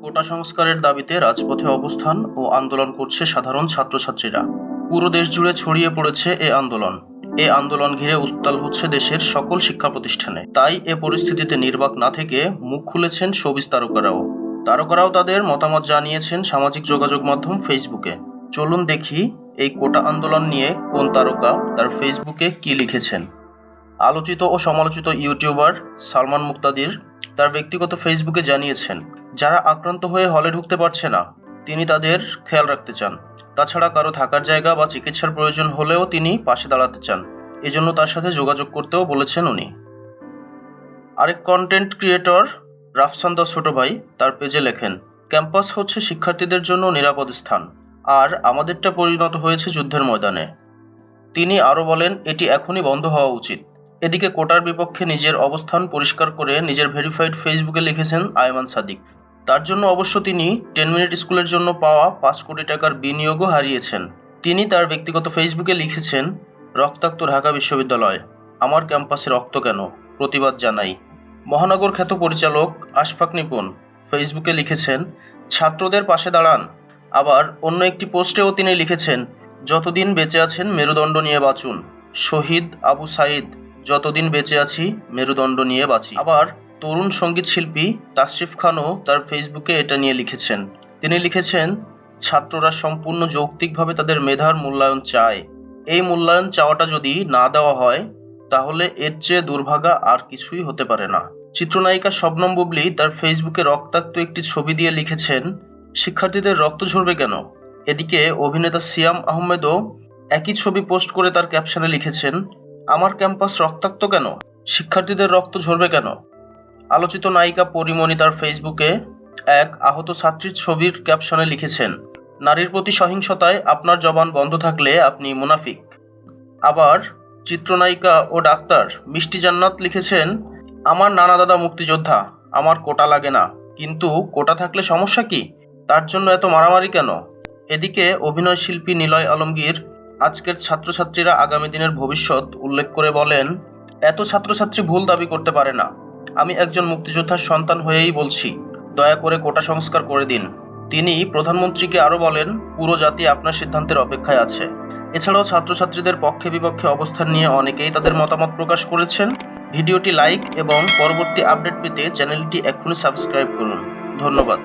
কোটা সংস্কারের দাবিতে রাজপথে অবস্থান ও আন্দোলন করছে সাধারণ ছাত্রছাত্রীরা। পুরো দেশ জুড়ে ছড়িয়ে পড়েছে এ আন্দোলন। এ আন্দোলন ঘিরে উত্তাল হচ্ছে দেশের সকল শিক্ষা প্রতিষ্ঠানে। তাই এ পরিস্থিতিতে নির্বাক না থেকে মুখ খুলেছেন শোবিজ তারকারাও। তারকারাও তাদের মতামত জানিয়েছেন সামাজিক যোগাযোগ মাধ্যম ফেসবুকে। চলুন দেখি এই কোটা আন্দোলন নিয়ে কোন তারকা তার ফেসবুকে কি লিখেছেন। আলোচিত ও সমালোচিত ইউটিউবার সালমান মুক্তাদির তার ব্যক্তিগত ফেসবুকে জানিয়েছেন, যারা আক্রান্ত হয়ে হলে ঢুকতে পারছে না, তিনি তাদের খেয়াল রাখতে চান। তাছাড়া কারও থাকার জায়গা বা চিকিৎসার প্রয়োজন হলেও তিনি পাশে দাঁড়াতে চান। এজন্য তার সাথে যোগাযোগ করতেও বলেছেন উনি। আরেক কন্টেন্ট ক্রিয়েটর রাফসান দাস ছোট ভাই তার পেজে লেখেন, ক্যাম্পাস হচ্ছে শিক্ষার্থীদের জন্য নিরাপদ স্থান, আর আমাদেরটা পরিণত হয়েছে যুদ্ধের ময়দানে। তিনি আরও বলেন, এটি এখনই বন্ধ হওয়া উচিত। এদিকে কোটার বিপক্ষে নিজের অবস্থান পরিষ্কার করে নিজের ভেরিফাইড ফেসবুকে লিখেছেন আয়মান সাদিক। তার জন্য অবশ্য তিনি টেন মিনিট স্কুলের জন্য পাওয়া পাঁচ কোটি টাকার বিনিয়োগও হারিয়েছেন। তিনি তার ব্যক্তিগত ফেসবুকে লিখেছেন, রক্তাক্ত ঢাকা বিশ্ববিদ্যালয়, আমার ক্যাম্পাসে রক্ত কেন? প্রতিবাদ জানাই। মহানগর খ্যাত পরিচালক আশফাক নিপুণ ফেসবুকে লিখেছেন, ছাত্রদের পাশে দাঁড়ান। আবার অন্য একটি পোস্টেও তিনি লিখেছেন, যতদিন বেঁচে আছেন মেরুদণ্ড নিয়ে বাঁচুন। শহীদ আবু সাইদ যতদিন বেঁচে আছি, মেরুদণ্ড নিয়ে বাঁচি। আবার তরুণ সংগীত শিল্পী তাশরিফ খানও তার ফেসবুকে এটা নিয়ে লিখেছেন। তিনি লিখেছেন, ছাত্ররা সম্পূর্ণ যৌক্তিকভাবে তাদের মেধার মূল্যায়ন চায়। এই মূল্যায়ন চাওয়াটা যদি না দেওয়া হয়, তাহলে এর চেয়ে দুর্ভাগা আর কিছুই হতে পারে না। চিত্রনায়িকা শবনম বুবলি তার ফেসবুকে রক্তাক্ত একটি ছবি দিয়ে লিখেছেন, শিক্ষার্থীদের রক্ত ঝরবে কেন? এদিকে অভিনেতা সিয়াম আহমেদও একই ছবি পোস্ট করে তার ক্যাপশনে লিখেছেন আমার ক্যাম্পাস রক্তাক্ত কেন? শিক্ষার্থীদের রক্ত ঝরবে কেন? আলোচিত নায়িকা পরিমণি তার ফেসবুকে এক আহত ছাত্রীর ছবির ক্যাপশনে লিখেছেন, নারীর প্রতি সহিংসতায় আপনার জবান বন্ধ থাকলে আপনি মুনাফিক। আবার চিত্রনায়িকা ও ডাক্তার মিষ্টি জান্নাত লিখেছেন, আমার নানা দাদা মুক্তিযোদ্ধা, আমার কোটা লাগে না। কিন্তু কোটা থাকলে সমস্যা কি? তার জন্য এত মারামারি কেন? এদিকে অভিনয় শিল্পী নিলয় আলমগীর আজকের ছাত্রছাত্রীরা আগামী দিনের ভবিষ্যৎ উল্লেখ করে বলেন, এত ছাত্রছাত্রী ভুল দাবি করতে পারে না। আমি একজন মুক্তিযোদ্ধার সন্তান হয়েই বলছি, দয়া করে কোটা সংস্কার করে দিন। তিনি প্রধানমন্ত্রীকে আরও বলেন, পুরো জাতি আপনার সিদ্ধান্তের অপেক্ষায় আছে। এছাড়াও ছাত্রছাত্রীদের পক্ষে বিপক্ষে অবস্থান নিয়ে অনেকেই তাদের মতামত প্রকাশ করেছেন। ভিডিওটি লাইক এবং পরবর্তী আপডেট পেতে চ্যানেলটি এক্ষুনি সাবস্ক্রাইব করুন। ধন্যবাদ।